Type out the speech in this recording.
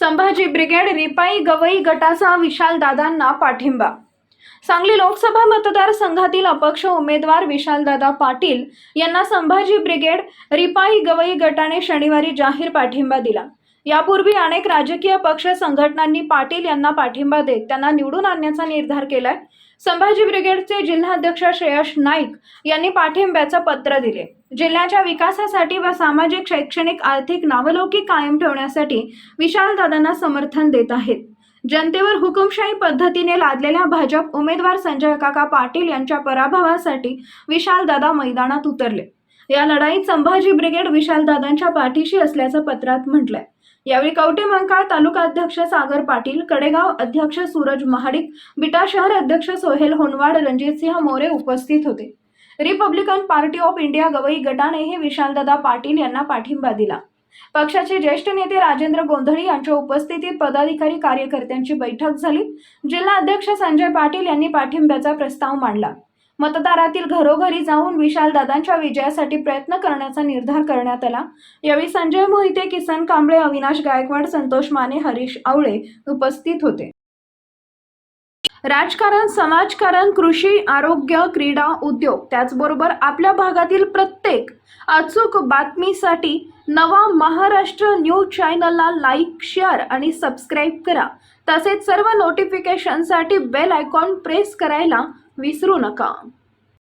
Sambhaji brigade RPI Gavai गटाचा विशाल दादांना पाठिंबा. सांगली लोकसभा मतदारसंघातील अपक्ष उमेदवार विशालदादा पाटील यांना संभाजी ब्रिगेड रिपाई गवई गटाने शनिवारी जाहीर पाठिंबा दिला. यापूर्वी अनेक राजकीय पक्ष संघटनांनी पाटील यांना पाठिंबा देत त्यांना निवडून आणण्याचा निर्धार केलाय. संभाजी ब्रिगेडचे जिल्हाध्यक्ष श्रेयश नाईक यांनी पाठिंब्याचं पत्र दिले. जिल्ह्याच्या विकासासाठी व सामाजिक शैक्षणिक आर्थिक नावलौकिक कायम ठेवण्यासाठी विशालदादांना समर्थन देत आहेत. जनतेवर हुकुमशाही पद्धतीने लादलेल्या भाजप उमेदवार संजय काका पाटील यांच्या पराभवासाठी विशालदादा मैदानात उतरले. या लढाईत संभाजी ब्रिगेड विशालदादांच्या पाठीशी असल्याचं पत्रात म्हटलंय. यावेळी कवटे मंकाळ तालुका अध्यक्ष सागर पाटील कडेगाव अध्यक्ष सूरज महाडिक बिटा शहर अध्यक्ष सोहेल होनवाड रणजितसिंह मोरे उपस्थित होते. Republican Party of India Gavai गटानेही Vishaldada Patil यांना पाठिंबा दिला. पक्षाचे ज्येष्ठ नेते राजेंद्र गोंधळी यांच्या उपस्थितीत पदाधिकारी कार्यकर्त्यांची बैठक झाली. जिल्हा अध्यक्ष संजय पाटील यांनी पाठिंब्याचा प्रस्ताव मांडला. मतदारातील घरोघरी जाऊन विशालदादांच्या विजयासाठी प्रयत्न करण्याचा निर्धार करण्यात आला. यावेळी संजय मोहिते किसन कांबळे अविनाश गायकवाड संतोष माने हरीश आवळे उपस्थित होते. राजकारण समाजकारण कृषी आरोग्य क्रीडा उद्योग त्याचबरोबर आपल्या भागातील प्रत्येक अचूक बातमीसाठी नवा महाराष्ट्र न्यूज चॅनलला लाईक शेअर आणि सबस्क्राईब करा. तसेच सर्व नोटिफिकेशनसाठी बेल आयकॉन प्रेस करायला विसरू नका.